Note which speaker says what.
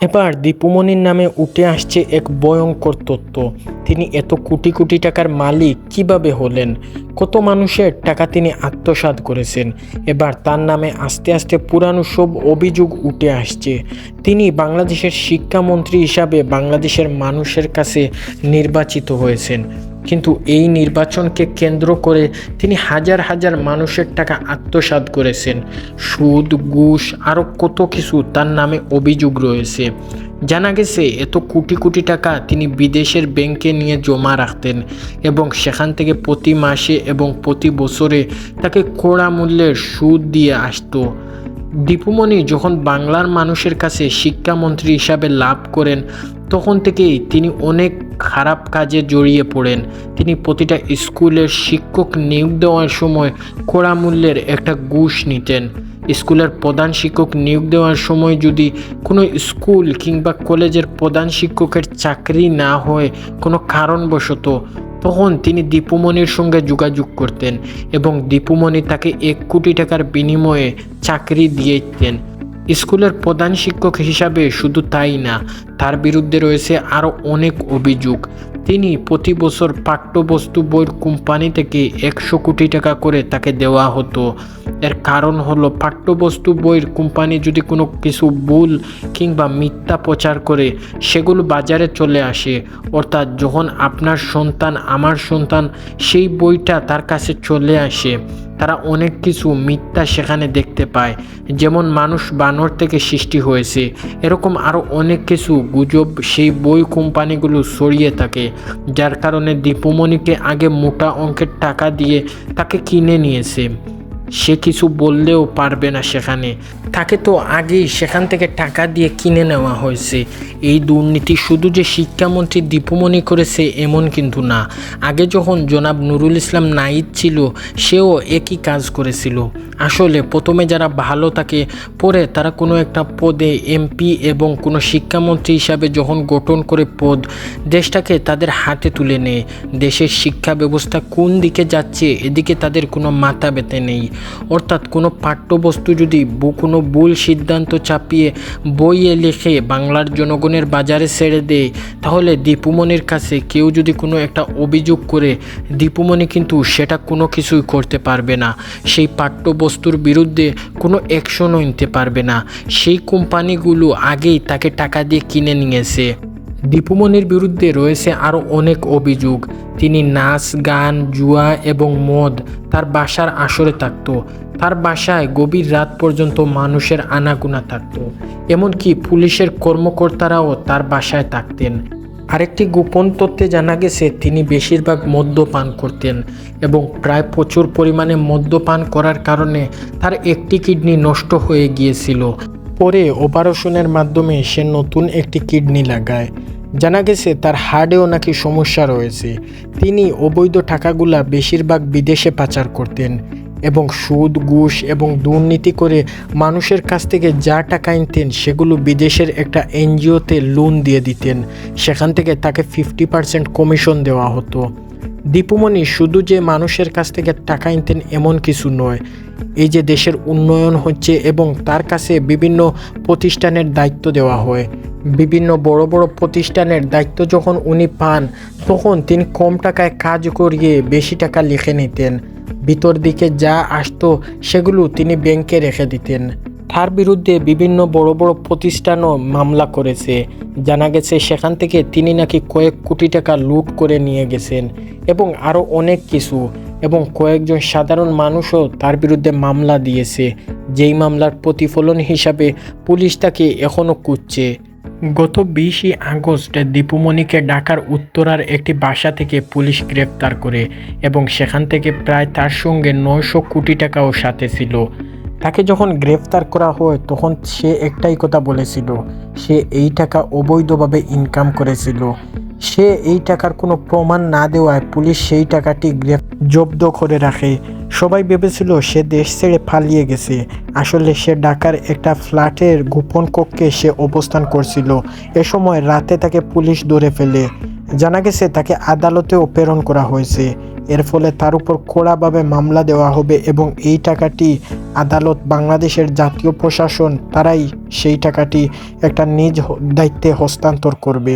Speaker 1: এবার দীপুমণির নামে উঠে আসছে এক ভয়ঙ্কর তত্ত্ব। তিনি এত কোটি কোটি টাকার মালিক কীভাবে হলেন? কত মানুষের টাকা তিনি আত্মসাৎ করেছেন? এবার তার নামে আস্তে আস্তে পুরানো সব অভিযোগ উঠে আসছে। তিনি বাংলাদেশের শিক্ষামন্ত্রী হিসাবে বাংলাদেশের মানুষের কাছে নির্বাচিত হয়েছেন। কিন্তু এই নির্বাচনকে কেন্দ্র করে তিনি হাজার হাজার মানুষের টাকা আত্মসাৎ করেছেন। সুদ, ঘুষ আরও কত কিছু তার নামে অভিযোগ রয়েছে। জানা গেছে, এত কোটি কোটি টাকা তিনি বিদেশের ব্যাংকে নিয়ে জমা রাখতেন এবং সেখান থেকে প্রতি মাসে এবং প্রতি বছরে তাকে কড়া মূল্যের সুদ দিয়ে আসতো। দীপুমণি যখন বাংলার মানুষের কাছে শিক্ষামন্ত্রী হিসাবে লাভ করেন তখন থেকেই তিনি অনেক খারাপ কাজে জড়িয়ে পড়েন। তিনি প্রতিটা স্কুলের শিক্ষক নিয়োগ দেওয়ার সময় কড়া মূল্যের একটা ঘুষ নিতেন। স্কুলের প্রধান শিক্ষক নিয়োগ দেওয়ার সময় যদি কোনো স্কুল কিংবা কলেজের প্রধান শিক্ষকের চাকরি না হয় কোনো কারণবশত, তখন তিনি দীপুমণির সঙ্গে যোগাযোগ করতেন এবং দীপুমণি তাকে এক কোটি টাকার বিনিময়ে চাকরি দিয়ে দিতেন। স্কুলের প্রধান শিক্ষক হিসাবে শুধু তাই না, তার বিরুদ্ধে রয়েছে আরও অনেক অভিযোগ। তিনি প্রতি বছর পাঠ্যবস্তু বইয়ের কোম্পানি থেকে একশো কোটি টাকা করে তাকে দেওয়া হতো। এর কারণ হলো পাঠ্যবস্তু বইয়ের কোম্পানি যদি কোনো কিছু ভুল কিংবা মিথ্যা প্রচার করে, সেগুলো বাজারে চলে আসে। অর্থাৎ যখন আপনার সন্তান, আমার সন্তান, সেই বইটা তার কাছে চলে আসে। তারা অনেক কিছু মিথ্যা সেখানে দেখতে পায়, যেমন মানুষ বানর থেকে সৃষ্টি হয়েছে। এরকম আরও অনেক কিছু গুজব সেই বই কোম্পানিগুলো সরিয়ে থাকে, যার কারণে দীপুমণিকে আগে মোটা অঙ্কের টাকা দিয়ে তাকে কিনে নিয়েছে। সে কিছু বললেও পারবে না সেখানে। তাকে তো আগেই সেখান থেকে টাকা দিয়ে কিনে নেওয়া হয়েছে। এই দুর্নীতি শুধু যে শিক্ষামন্ত্রী দীপুমণি করেছে এমন কিন্তু না। আগে যখন জনাব নুরুল ইসলাম নাইদ ছিল, সেও একই কাজ করেছিল। আসলে প্রথমে যারা ভালো থাকে পরে তারা কোনো একটা পদে এমপি এবং কোনো শিক্ষামন্ত্রী হিসাবে যখন গঠন করে পদ, দেশটাকে তাদের হাতে তুলে নেয়। দেশের শিক্ষা ব্যবস্থা কোন দিকে যাচ্ছে, এদিকে তাদের কোনো মাথা ব্যথা নেই। অর্থাৎ কোনো পাঠ্যবস্তু যদি কোনো ভুল সিদ্ধান্ত চাপিয়ে বইয়ে লিখে বাংলার জনগণের বাজারে ছেড়ে দেয়, তাহলে দীপুমণির কাছে কেউ যদি কোনো একটা অভিযোগ করে, দীপুমণি কিন্তু সেটা কোনো কিছুই করতে পারবে না। সেই পাঠ্যবস্তুর বিরুদ্ধে কোনো অ্যাকশনও নিতে পারবে না। সেই কোম্পানিগুলো আগেই তাকে টাকা দিয়ে কিনে নিয়েছে। দীপুমণির বিরুদ্ধে রয়েছে আরও অনেক অভিযোগ। তিনি নাচ, গান, জুয়া এবং মদ তার বাসার আসরে থাকতো। তার বাসায় গভীর রাত পর্যন্ত মানুষের আনাগোনা থাকত। এমনকি পুলিশের কর্মকর্তারাও তার বাসায় থাকতেন। আরেকটি গোপন তথ্যে জানা গেছে, তিনি বেশিরভাগ মদ্যপান করতেন এবং প্রায় প্রচুর পরিমাণে মদ্যপান করার কারণে তার একটি কিডনি নষ্ট হয়ে গিয়েছিল। পরে অপারেশনের মাধ্যমে সে নতুন একটি কিডনি লাগায়। জানা গেছে তার হার্টেও নাকি সমস্যা রয়েছে। তিনি অবৈধ টাকাগুলা বেশিরভাগ বিদেশে পাচার করতেন এবং সুদ, ঘুষ এবং দুর্নীতি করে মানুষের কাছ থেকে যা টাকা আনতেন সেগুলো বিদেশের একটা এনজিওতে লোন দিয়ে দিতেন। সেখান থেকে তাকে ফিফটি পার্সেন্ট কমিশন দেওয়া হতো। দীপুমণি, শুধু যে মানুষের কাছ থেকে টাকা আনতেন এমন কিছু নয়। এই যে দেশের উন্নয়ন হচ্ছে এবং তার কাছে বিভিন্ন প্রতিষ্ঠানের দায়িত্ব দেওয়া হয়। বিভিন্ন বড় বড় প্রতিষ্ঠানের দায়িত্ব যখন উনি পান, তখন তিনি কম টাকায় কাজ করিয়ে বেশি টাকা লিখে নিতেন। ভিতর দিকে যা আসতো, সেগুলো তিনি ব্যাংকে রেখে দিতেন। তার বিরুদ্ধে বিভিন্ন বড় বড় প্রতিষ্ঠানও মামলা করেছে। জানা গেছে, সেখান থেকে তিনি নাকি কয়েক কোটি টাকা লুট করে নিয়ে গেছেন এবং আরও অনেক কিছু এবং কয়েকজন সাধারণ মানুষও তার বিরুদ্ধে মামলা দিয়েছে। যেই মামলার প্রতিফলন হিসাবে পুলিশ তাকে এখনও খুঁজছে। গত বিশে আগস্ট দীপুমণিকে ঢাকার উত্তরার একটি বাসা থেকে পুলিশ গ্রেপ্তার করে এবং সেখান থেকে প্রায় তার সঙ্গে নয়শো কোটি টাকাও সাথে ছিল। তাকে যখন গ্রেফতার করা হয়, তখন সে একটাই কথা বলেছিল। সে এই টাকা অবৈধভাবে ইনকাম করেছিল। সে এই টাকার কোনো প্রমাণ না দেওয়ায় পুলিশ সেই টাকাটি গ্রেফ জব্দ করে রাখে। সবাই ভেবেছিল সে দেশ ছেড়ে পালিয়ে গেছে। আসলে সে ঢাকার একটা ফ্ল্যাটের গোপন কক্ষে সে অবস্থান করছিল। এ সময় রাতে তাকে পুলিশ ধরে ফেলে। জানা গেছে তাকে আদালতেও প্রেরণ করা হয়েছে। এর ফলে তার উপর কড়াভাবে মামলা দেওয়া হবে এবং এই টাকাটি আদালত বাংলাদেশের জাতীয় প্রশাসন, তারাই সেই টাকাটি একটা নিজ দায়িত্বে হস্তান্তর করবে।